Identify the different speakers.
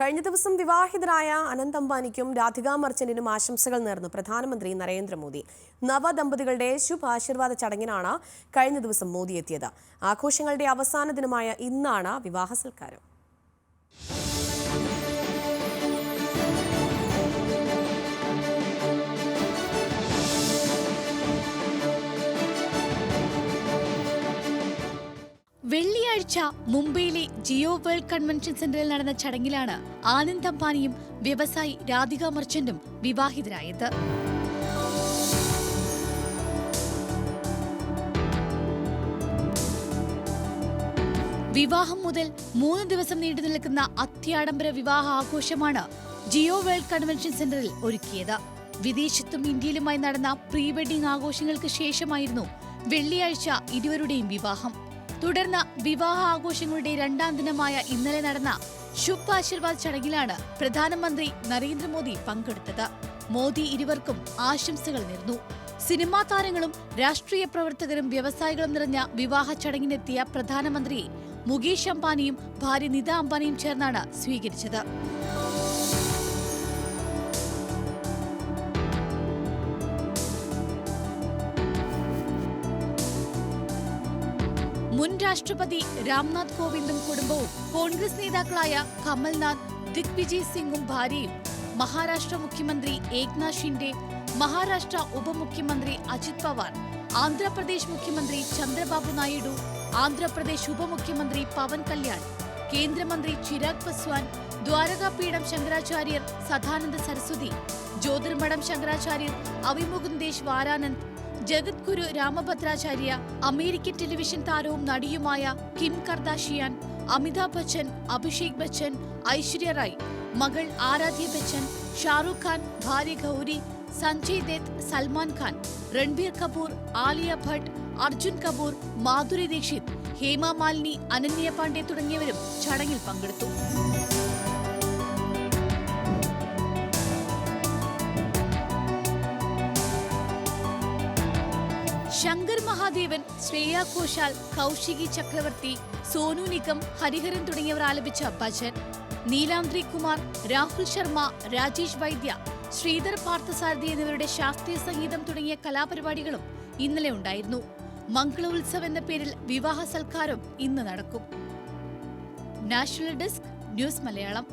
Speaker 1: കഴിഞ്ഞ ദിവസം വിവാഹിതരായ അനന്ത് അംബാനിക്കും രാധിക മർച്ചന്റിനും ആശംസകൾ നേർന്നു. പ്രധാനമന്ത്രി നരേന്ദ്രമോദി. നവദമ്പതികളുടെ ശുഭാശീർവാദ ചടങ്ങിനാണ് കഴിഞ്ഞ ദിവസം മോദി എത്തിയത്. ആഘോഷങ്ങളുടെ അവസാന ദിനമായ ഇന്നാണ് വിവാഹ സൽക്കാരം.
Speaker 2: വെള്ളിയാഴ്ച മുംബൈയിലെ ജിയോ വേൾഡ് കൺവെൻഷൻ സെന്ററിൽ നടന്ന ചടങ്ങിലാണ് ആനന്ദ് അംബാനിയും വ്യവസായി രാധിക മർച്ചന്റും വിവാഹിതരായത്. വിവാഹം മുതൽ മൂന്ന് ദിവസം നീണ്ടു നിൽക്കുന്ന അത്യാഡംബര വിവാഹ ആഘോഷമാണ് ജിയോ വേൾഡ് കൺവെൻഷൻ സെന്ററിൽ ഒരുക്കിയത്. വിദേശത്തും ഇന്ത്യയിലുമായി നടന്ന പ്രീ വെഡിംഗ് ആഘോഷങ്ങൾക്ക് ശേഷമായിരുന്നു വെള്ളിയാഴ്ച ഇരുവരുടെയും വിവാഹം. തുടർന്ന് വിവാഹ ആഘോഷങ്ങളുടെ രണ്ടാം ദിനമായ ഇന്നലെ നടന്ന ശുഭ് ആശീർവാദ് ചടങ്ങിലാണ് പ്രധാനമന്ത്രി നരേന്ദ്രമോദി പങ്കെടുത്തത്. മോദി ഇരുവർക്കും ആശംസകൾ നേർന്നു. സിനിമാ താരങ്ങളും രാഷ്ട്രീയ പ്രവർത്തകരും വ്യവസായികളും നിറഞ്ഞ വിവാഹ ചടങ്ങിനെത്തിയ പ്രധാനമന്ത്രിയെ മുകേഷ് അംബാനിയും ഭാര്യ നിത അംബാനിയും ചേർന്നാണ് സ്വീകരിച്ചത്. മുൻ രാഷ്ട്രപതി രാംനാഥ് കോവിന്ദും കുടുംബവും കോൺഗ്രസ് നേതാക്കളായ കമൽനാഥ് ദിഗ്വിജയ് സിംഗും ഭാര്യയും മഹാരാഷ്ട്ര മുഖ്യമന്ത്രി ഏക്നാഥ് ഷിൻഡെ മഹാരാഷ്ട്ര ഉപമുഖ്യമന്ത്രി അജിത് പവാർ ആന്ധ്രാപ്രദേശ് മുഖ്യമന്ത്രി ചന്ദ്രബാബു നായിഡു ആന്ധ്രാപ്രദേശ് ഉപമുഖ്യമന്ത്രി പവൻ കല്യാൺ കേന്ദ്രമന്ത്രി Chirag Paswan Dwarkapeeth Shankaracharya Sadananda Saraswati Jyotirmath Shankaracharya Avimukteshwaranand Jagadguru Rambhadracharya American television താരവും നടിയുമായ കിം കർദാഷിയാൻ അമിതാഭ് ബച്ചൻ അഭിഷേക് ബച്ചൻ ഐശ്വര്യ റായ് മകൾ ആരാധ്യ ബച്ചൻ ഷാറൂഖ് ഖാൻ ഭാര്യ ഗൗരി സഞ്ജയ് ദത്ത് സൽമാൻ ഖാൻ രൺബീർ കപൂർ ആലിയ ഭട്ട് അർജുൻ കപൂർ മാധുരി ദീക്ഷിത് ഹേമ മാലിനി അനന്യ പാണ്ഡെ തുടങ്ങിയവരും ചടങ്ങിൽ പങ്കെടുത്തു. ശങ്കർ മഹാദേവൻ ശ്രേയ ഘോഷാൽ കൗശികി ചക്രവർത്തി സോനു നിഗം ഹരിഹരൻ തുടങ്ങിയവർ ആലപിച്ച ഭജൻ. നീലാംദ്രി കുമാർ രാഹുൽ ശർമ്മ രാജേഷ് വൈദ്യ ശ്രീധർ പാർത്ഥസാരഥി എന്നിവരുടെ ശാസ്ത്രീയ സംഗീതം തുടങ്ങിയ കലാപരിപാടികളും ഇന്നലെ ഉണ്ടായിരുന്നു. മംഗള ഉത്സവ് എന്ന പേരിൽ വിവാഹ സൽക്കാരം ഇന്ന് നടക്കും. National desk news Malayalam.